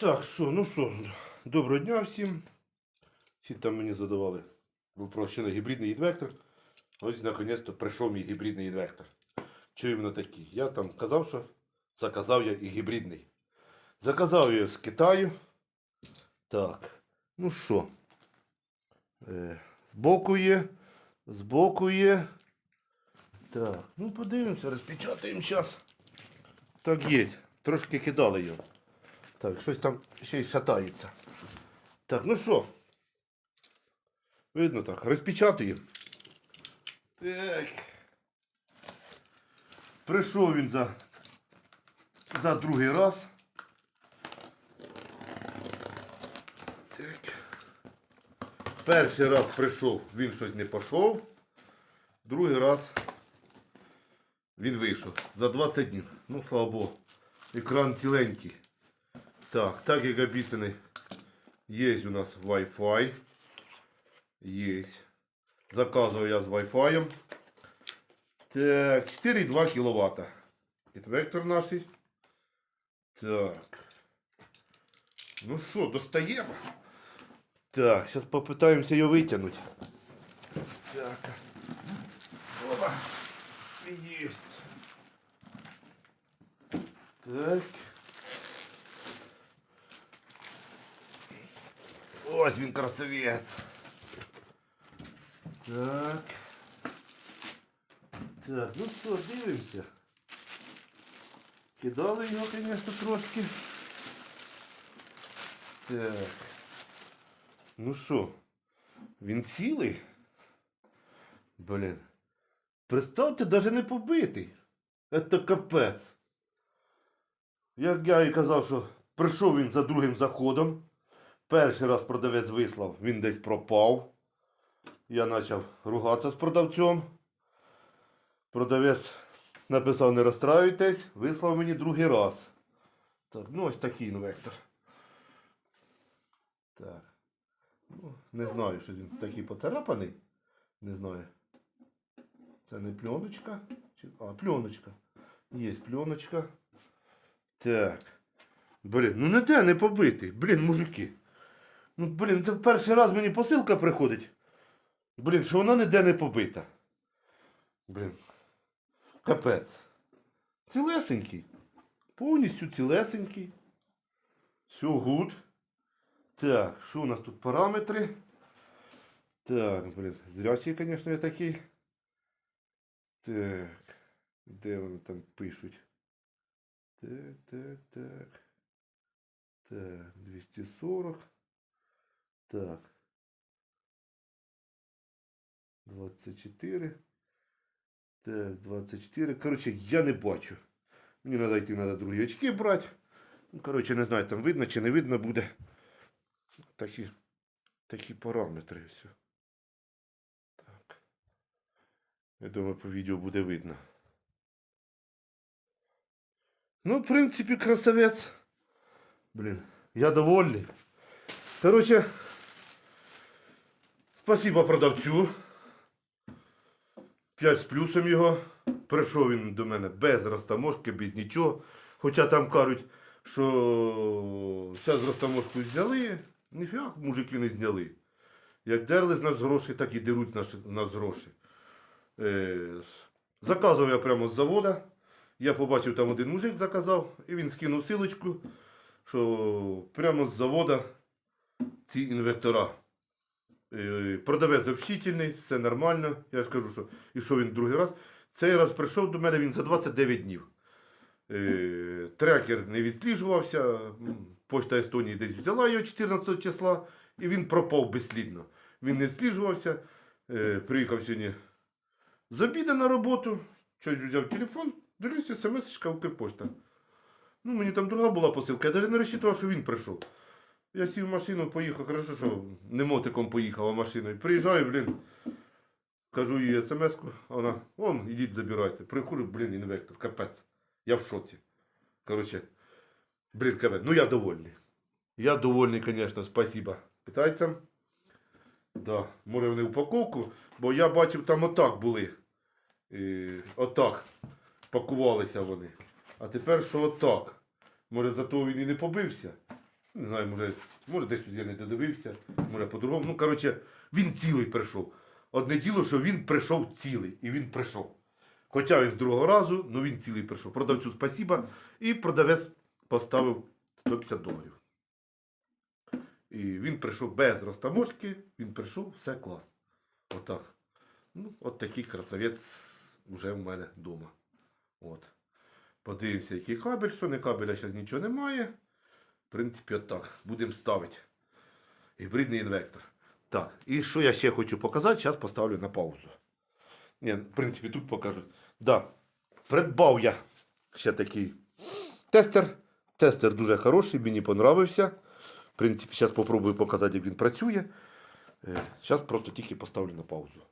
Так, що, ну що, доброго дня всім. Всі там мені задавали вопрос, що на гібридний інвектор. Ось наконець-то прийшов мій гібридний інвектор. Чого іменно такий? Я там казав, що заказав я і гібридний. Заказав я з Китаю. Так, ну що. Е, збоку є. Збоку є. Так, ну подивимося, розпечатаємо зараз. Так є. Трошки кидали його. Так, щось там ще й шатається. Так, ну що? Видно так, розпечатуємо. Так. Прийшов він за, за другий раз. Так. Перший раз прийшов, він щось не пішов. Другий раз він вийшов за 20 днів. Ну, слава Богу. Екран ціленький. Так, так як обіцяний, є у нас Wi-Fi. Є. Заказував я з Wi-Fi. Так, 4,2 кВт. Інвектор наш. Так. Ну що, достаємо? Так, зараз попитаємося його витягнути. Так. Опа. Есть. Так. Ось він красавець. Так. Так, ну що, дивимося. Кидали його, звісно, трошки. Так. Ну що, він цілий? Блін. Представте, навіть не побитий. Це капець. Як я і казав, що прийшов він за другим заходом. Перший раз продавець вислав, він десь пропав. Я почав ругатися з продавцем. Продавець написав, не розстраюйтесь, вислав мені другий раз. Так, ну ось такий інвектор. Так. Ну, не знаю, що він такий поцарапаний. Не знаю. Це не пленочка. А, пленочка. Є пленочка. Так. Блін, ну не те не побитий. Блін, мужики. Ну, блін, це перший раз мені посилка приходить. Блін, що вона ніде не побита. Блін. Капець. Цілесенький. Повністю цілесенький. Все гуд. Так, що у нас тут параметри? Так, блін, зрячий, звісно, я такий. Так. Де вони там пишуть? Так, так, так. Так, 240. Так. 24. Так, 24. Коротше, я не бачу. Мені треба йти, треба другі очки брати. Ну, коротше, не знаю, там видно чи не видно буде. Такі, такі параметри. Все. Так. Я думаю, по відео буде видно. Ну, в принципі, красавець. Блін, я довольний. Короче, спасибо продавцю. 5 з плюсом його. Прийшов він до мене без розтаможки, без нічого. Хоча там кажуть, що зараз розтаможку зняли. Ніфіга мужики не зняли. Як дерли з нас гроші, так і деруть наші, з нас гроші. Е, заказував я прямо з завода. Я побачив, там один мужик заказав, і він скинув силочку, що прямо з завода ці інвектора. Е, Продавець общительний, все нормально. Я ж кажу, що і що він другий раз. Цей раз прийшов до мене він за 29 днів. Е, Трекер не відсліджувався. м, Почта Естонії десь взяла його 14 числа, і він пропав безслідно. Він не відсліджувався. Е, Приїхав сьогодні з обіду на роботу. Щось взяв телефон, дивлюся, смс-очка Укрпошта. Ну, мені там друга була посилка, я навіть не розчитував, що він прийшов. Я сів в машину, поїхав, хорошо, що не мотиком поїхав, а машиною. Приїжджаю, блін. Кажу їй смс-ку, вона, вон, ідіть забирайте. Приходжу, блін, інвектор, капець. Я в шоці. Коротше, блін, капець. Ну я довольний. Я довольний, звісно, спасибо китайцям. Да, може вони упаковку, бо я бачив, там отак були. Е, отак пакувалися вони. А тепер що отак. Може зато він і не побився. Не знаю, може, може десь я не додивився, може по-другому. Ну, коротше, він цілий прийшов. Одне діло, що він прийшов цілий, і він прийшов. Хоча він з другого разу, ну він цілий прийшов. Продавцю спасіба, і продавець поставив 150 доларів. І він прийшов без розтаможки, він прийшов, все клас. Отак. Ну, от такий красавець вже в мене вдома. От. Подивимося, який кабель, що не кабеля зараз нічого немає. В принципі, отак. Будемо ставити. Гібридний інвектор. Так, і що я ще хочу показати, зараз поставлю на паузу. Ні, в принципі, тут покажу. Да, придбав я ще такий тестер. Тестер дуже хороший, мені понравився. В принципі, зараз спробую показати, як він працює. Зараз просто тільки поставлю на паузу.